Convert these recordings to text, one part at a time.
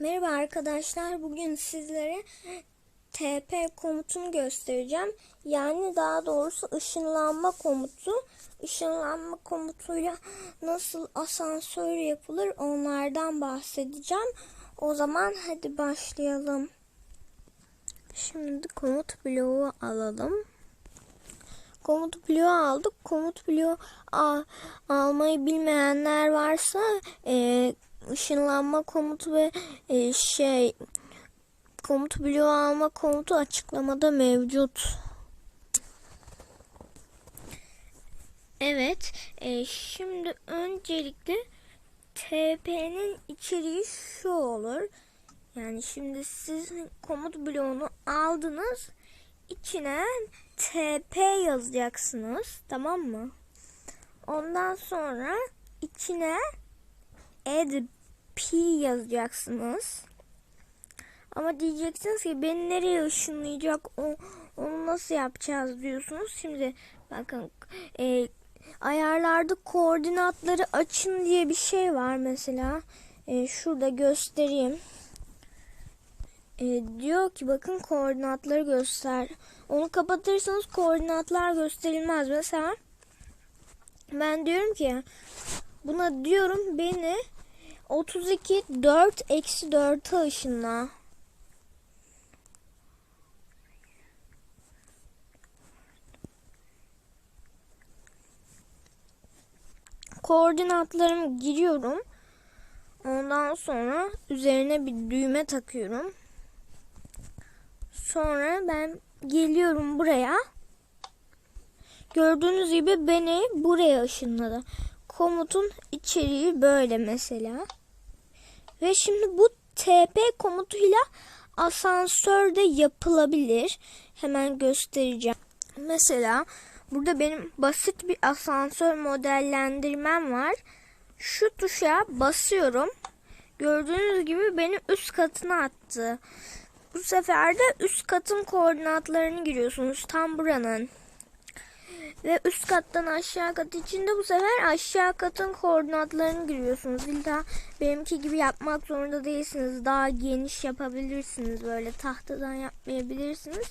Merhaba arkadaşlar. Bugün sizlere TP komutunu göstereceğim. Yani daha doğrusu ışınlanma komutu. Işınlanma komutuyla nasıl asansör yapılır onlardan bahsedeceğim. O zaman hadi başlayalım. Şimdi komut bloğu alalım. Komut bloğu aldık. Komut bloğu al, almayı bilmeyenler varsa e, ışınlanma komutu ve e, şey komut bloğu alma komutu açıklamada mevcut. Evet, e, şimdi öncelikle TP'nin içeriği şu olur. Yani şimdi siz komut bloğunu aldınız. içine TP yazacaksınız. Tamam mı? Ondan sonra içine add p yazacaksınız. Ama diyeceksiniz ki beni nereye ışınlayacak o, onu nasıl yapacağız diyorsunuz. Şimdi bakın e, ayarlarda koordinatları açın diye bir şey var mesela. E, şurada göstereyim. E, diyor ki bakın koordinatları göster. Onu kapatırsanız koordinatlar gösterilmez. Mesela ben diyorum ki buna diyorum beni 32 4 eksi 4'e ışınla. Koordinatlarımı giriyorum. Ondan sonra üzerine bir düğme takıyorum. Sonra ben geliyorum buraya. Gördüğünüz gibi beni buraya ışınladı. Komutun içeriği böyle mesela. Ve şimdi bu TP komutuyla asansörde yapılabilir. Hemen göstereceğim. Mesela burada benim basit bir asansör modellendirmem var. Şu tuşa basıyorum. Gördüğünüz gibi beni üst katına attı. Bu sefer de üst katın koordinatlarını giriyorsunuz. Tam buranın. Ve üst kattan aşağı kat için de bu sefer aşağı katın koordinatlarını giriyorsunuz. İlla benimki gibi yapmak zorunda değilsiniz. Daha geniş yapabilirsiniz. Böyle tahtadan yapmayabilirsiniz.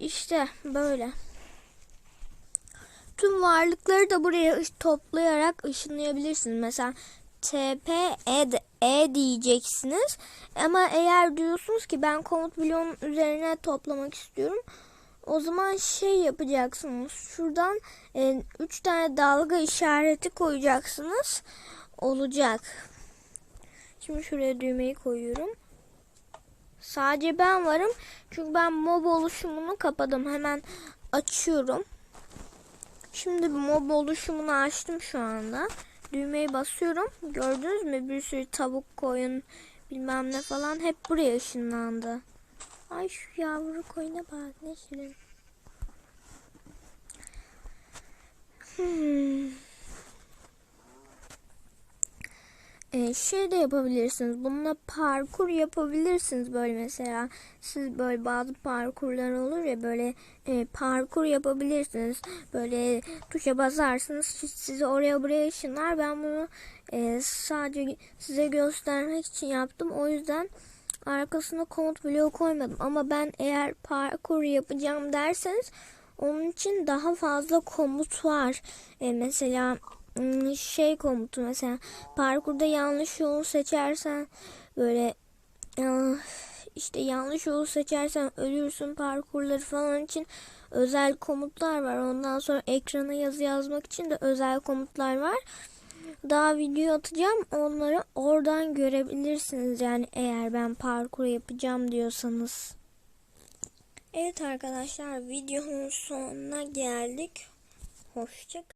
İşte böyle. Tüm varlıkları da buraya toplayarak ışınlayabilirsiniz. Mesela TP ed e diyeceksiniz. Ama eğer diyorsunuz ki ben komut bloğunun üzerine toplamak istiyorum. O zaman şey yapacaksınız. Şuradan 3 e, tane dalga işareti koyacaksınız. Olacak. Şimdi şuraya düğmeyi koyuyorum. Sadece ben varım. Çünkü ben mob oluşumunu kapadım. Hemen açıyorum. Şimdi mob oluşumunu açtım şu anda. Düğmeye basıyorum. Gördünüz mü? Bir sürü tavuk, koyun bilmem ne falan hep buraya ışınlandı. Ay şu yavru koyuna bak ne şirin. Hmm. Ee, şey de yapabilirsiniz. Bununla parkur yapabilirsiniz böyle mesela. Siz böyle bazı parkurlar olur ya böyle e, parkur yapabilirsiniz. Böyle tuşa basarsınız sizi oraya buraya ışınlar. Ben bunu e, sadece size göstermek için yaptım. O yüzden arkasına komut bloğu koymadım. Ama ben eğer parkur yapacağım derseniz onun için daha fazla komut var. E, mesela şey komutu mesela parkurda yanlış yolu seçersen böyle işte yanlış yolu seçersen ölürsün parkurları falan için özel komutlar var. Ondan sonra ekrana yazı yazmak için de özel komutlar var. Daha video atacağım. Onları oradan görebilirsiniz. Yani eğer ben parkur yapacağım diyorsanız. Evet arkadaşlar videonun sonuna geldik. Hoşçakalın.